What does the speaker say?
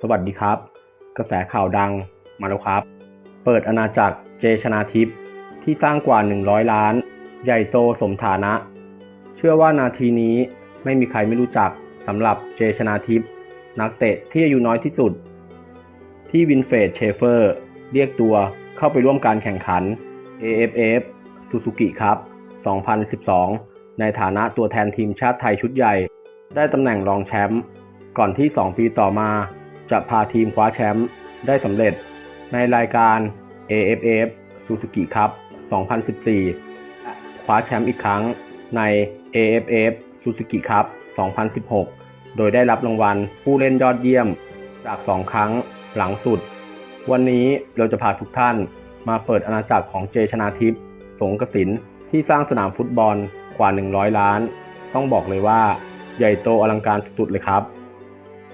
สวัสดีครับ กระแสข่าวดังมาแล้วครับ เปิดอาณาจักรเจชนาทิพย์ที่สร้างกว่า 100 ล้าน ใหญ่โตสมฐานะ เชื่อว่านาทีนี้ไม่มีใครไม่รู้จักสำหรับเจชนาทิพย์นักเตะที่อายุน้อยที่สุด ที่วินเฟรดเชเฟอร์ เรียกตัวเข้าไปร่วมการแข่งขัน AFF Suzuki ครับ 2012 ในฐานะตัวแทนทีมชาติไทยชุดใหญ่ ได้ตำแหน่งรองแชมป์ก่อนที่ 2 ปีต่อมา จะพาทีมคว้าแชมป์ได้สำเร็จในรายการ AFF Suzuki ครับ2014 คว้าแชมป์อีกครั้งใน AFF Suzuki ครับ2016 โดยได้รับรางวัลผู้เล่นยอดเยี่ยมจาก 2 ครั้งหลังสุด วันนี้เราจะพาทุกท่านมาเปิดอาณาจักรของเจชนาทิพย์สงกสินที่สร้างสนามฟุตบอลกว่า 100 ล้าน ต้องบอกเลยว่าใหญ่โตอลังการสุดๆเลยครับ